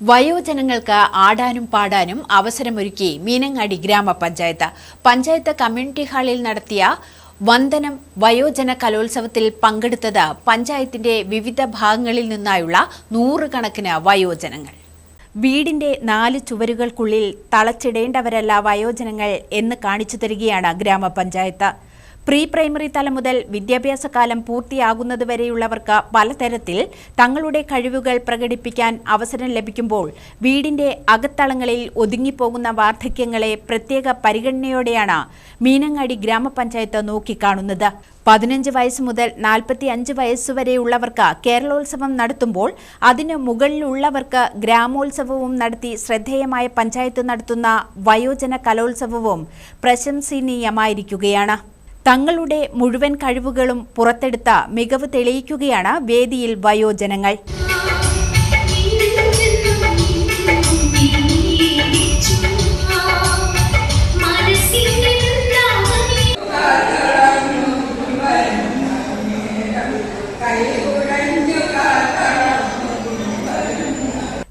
വയോജനങ്ങൾക്ക് ആടാനും പാടാനും അവസരമൊരുക്കി മീനങ്ങാടി ഗ്രാമപഞ്ചായത്ത്. പഞ്ചായത്ത് കമ്മ്യൂണിറ്റി ഹാളിൽ നടത്തിയ വന്ദനം വയോജന കലോത്സവത്തിൽ പങ്കെടുത്തത് പഞ്ചായത്തിന്റെ വിവിധ ഭാഗങ്ങളിൽ നിന്നായുള്ള നൂറുകണക്കിന് വയോജനങ്ങൾ. വീടിന്റെ നാല് ചുവരുകൾക്കുള്ളിൽ തളച്ചിടേണ്ടവരല്ല വയോജനങ്ങൾ എന്ന് കാണിച്ചു തരികയാണ് ഗ്രാമപഞ്ചായത്ത്. പ്രീ പ്രൈമറി തലം മുതൽ വിദ്യാഭ്യാസ കാലം പൂർത്തിയാകുന്നതുവരെയുള്ളവർക്ക് പലതരത്തിൽ തങ്ങളുടെ കഴിവുകൾ പ്രകടിപ്പിക്കാൻ അവസരം ലഭിക്കുമ്പോൾ വീടിന്റെ അകത്തളങ്ങളിൽ ഒതുങ്ങിപ്പോകുന്ന വാർദ്ധക്യങ്ങളെ പ്രത്യേക പരിഗണനയോടെയാണ് മീനങ്ങാടി ഗ്രാമപഞ്ചായത്ത് നോക്കിക്കാണുന്നത്. പതിനഞ്ച് വയസ്സ് മുതൽ നാൽപ്പത്തി അഞ്ച് വയസ്സുവരെയുള്ളവർക്ക് കേരളോത്സവം നടത്തുമ്പോൾ അതിന് മുകളിലുള്ളവർക്ക് ഗ്രാമോത്സവവും നടത്തി ശ്രദ്ധേയമായ പഞ്ചായത്ത് നടത്തുന്ന വയോജന കലോത്സവവും പ്രശംസനീയമായിരിക്കുകയാണ്. തങ്ങളുടെ മുഴുവൻ കഴിവുകളും പുറത്തെടുത്ത മികവ് തെളിയിക്കുകയാണ് വേദിയിൽ വയോജനങ്ങൾ.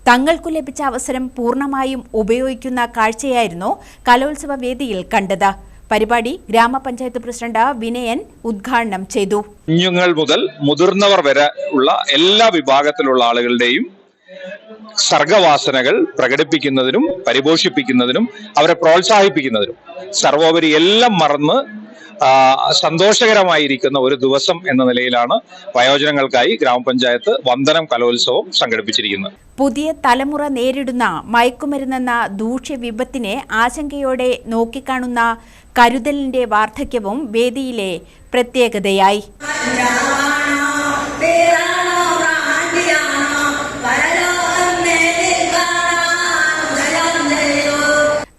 തങ്ങൾക്കു ലഭിച്ച അവസരം പൂർണമായും ഉപയോഗിക്കുന്ന കാഴ്ചയായിരുന്നു കലോത്സവ വേദിയിൽ കണ്ടത്. പരിപാടി ഗ്രാമപഞ്ചായത്ത് പ്രസിഡന്റ് വിനയൻ ഉദ്ഘാടനം ചെയ്തു. കുഞ്ഞുങ്ങൾ മുതൽ മുതിർന്നവർ വരെ ഉള്ള എല്ലാ വിഭാഗത്തിലുള്ള ആളുകളുടെയും സർഗവാസനകൾ പ്രകടിപ്പിക്കുന്നതിനും പരിപോഷിപ്പിക്കുന്നതിനും അവരെ പ്രോത്സാഹിപ്പിക്കുന്നതിനും സർവോപരി എല്ലാം മറന്ന് സന്തോഷകരമായിരിക്കുന്ന ഒരു ദിവസം എന്ന നിലയിലാണ് വയോജനങ്ങൾക്കായി ഗ്രാമപഞ്ചായത്ത് വന്ദനം കലോത്സവം സംഘടിപ്പിച്ചിരിക്കുന്നത്. പുതിയ തലമുറ നേരിടുന്ന മയക്കുമരുന്നെന്ന ദൂഷ്യ വിപത്തിനെ ആശങ്കയോടെ നോക്കിക്കാണുന്ന കരുതലിന്റെ വാർദ്ധക്യവും വേദിയിലെ പ്രത്യേകതയായി.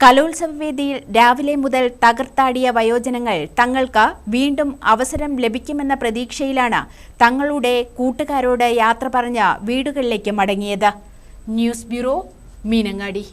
കലോത്സവ വേദിയിൽ രാവിലെ മുതൽ തകർത്താടിയ വയോജനങ്ങൾ തങ്ങൾക്ക് വീണ്ടും അവസരം ലഭിക്കുമെന്ന പ്രതീക്ഷയിലാണ് തങ്ങളുടെ കൂട്ടുകാരോട് യാത്ര പറഞ്ഞ വീടുകളിലേക്ക് മടങ്ങിയത്. News bureau Meenangadi.